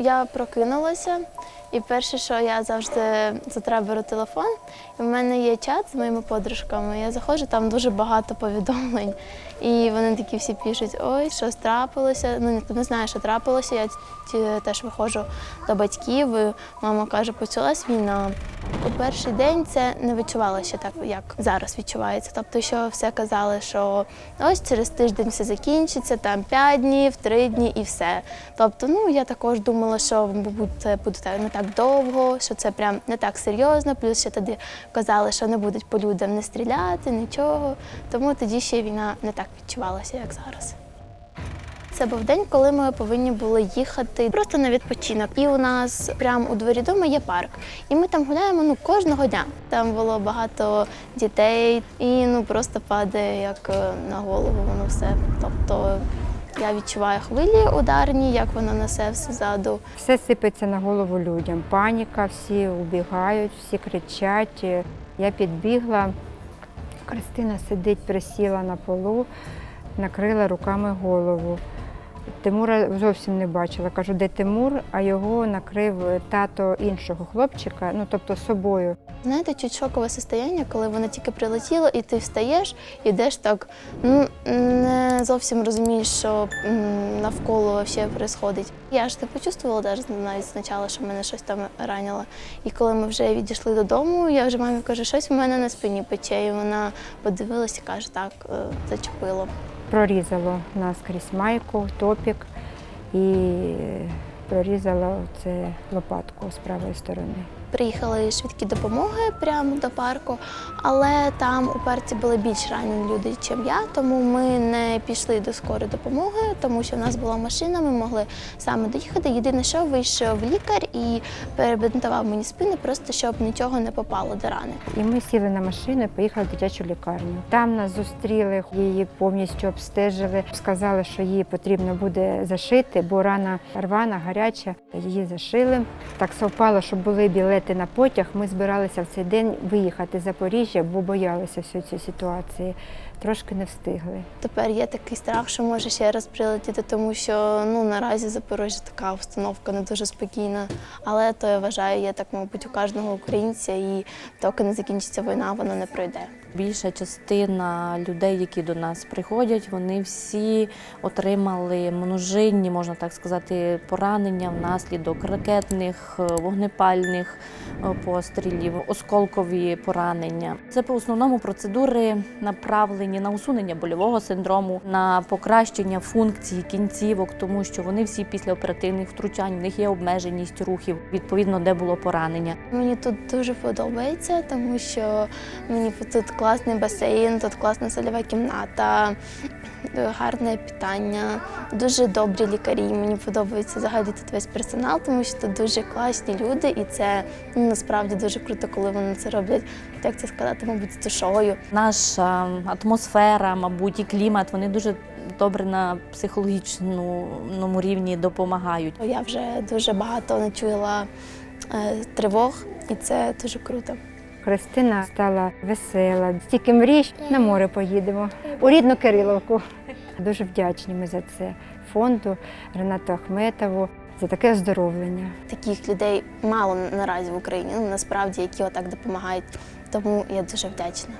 Я прокинулася, і перше, що я завжди завтра беру телефон, і в мене є чат з моїми подружками. Я заходжу, там дуже багато повідомлень. І вони такі всі пишуть: ой, що трапилося. Ну не знає, що трапилося. Я теж виходжу до батьків. і Мама каже, почалась війна. У перший день це не відчувалося так, як зараз відчувається. Тобто, що все казали, що ось через тиждень все закінчиться, там 5 днів, 3 дні і все. Тобто, ну я також думала, що мабуть, це буде не так довго, що це прям не так серйозно. Плюс ще тоді казали, що не будуть по людям не стріляти, нічого. Тому тоді ще війна не так відчувалася, як зараз. Це був день, коли ми повинні були їхати просто на відпочинок. І у нас прямо у дворі дому є парк. І ми там гуляємо ну кожного дня. Там було багато дітей, і ну просто падає як е, на голову воно все. Тобто я відчуваю хвилі ударні, як воно несе все ззаду. Все сипеться на голову людям. Паніка, всі убігають, всі кричать. Я підбігла. Кристина сидить, присіла на полу, накрила руками голову. Тимура зовсім не бачила. Кажу, де Тимур, а його накрив тато іншого хлопчика, ну тобто собою. Знаєте, чуть шокове состояння, коли воно тільки прилетіло, і ти встаєш, ідеш так, ну не зовсім розумієш, що навколо ще відбувається. Я ж не почувствувала навіть спочатку, що мене щось там ранило. І коли ми вже відійшли додому, я вже мамі кажу, щось в мене на спині пече. І вона подивилася і каже, так, е, зачепило. Прорізало наскрізь майку, топік і прорізало це лопатку з правої сторони. Приїхали швидкі допомоги прямо до парку, але там у парці були більш ранені люди, ніж я, тому ми не пішли до скорої допомоги, тому що в нас була машина, ми могли саме доїхати. Єдине, що вийшов лікар і перебинтував мені спину, просто щоб нічого не попало до рани. І ми сіли на машину і поїхали в дитячу лікарню. Там нас зустріли, її повністю обстежили. Сказали, що її потрібно буде зашити, бо рана рвана, гаряча. Її зашили. Так совпало, що були білети на потяг. Ми збиралися в цей день виїхати з Запоріжжя, бо боялися всю цю ситуації. Трошки не встигли. Тепер є такий страх, що може ще раз прилетіти, тому що ну наразі Запоріжжя така обстановка не дуже спокійна. Але то я вважаю, є так, мабуть, у кожного українця, і доки не закінчиться війна, вона не пройде. Більша частина людей, які до нас приходять, вони всі отримали множинні, можна так сказати, поранення внаслідок ракетних, е, вогнепальних е, пострілів, осколкові поранення. Це по основному процедури направлені на усунення больового синдрому, на покращення функції кінцівок, тому що вони всі після оперативних втручань, в них є обмеженість рухів, відповідно, де було поранення. Мені тут дуже подобається, тому що мені тут класний басейн, тут класна сольова кімната, е, гарне питання, дуже добрі лікарі. Мені подобається взагалі тут весь персонал, тому що тут дуже класні люди, і це ну, насправді дуже круто, коли вони це роблять. Як це сказати, мабуть, з душою. Наша атмосфера, мабуть, і клімат вони дуже добре на психологічному рівні допомагають. Я вже дуже багато не чула е, тривог, і це дуже круто. Христина стала весела, стільки мрій на море поїдемо у рідну Кириловку. Дуже вдячні ми за це фонду Ренату Ахметову за таке оздоровлення. Таких людей мало наразі в Україні, ну насправді, які отак допомагають. Тому я дуже вдячна.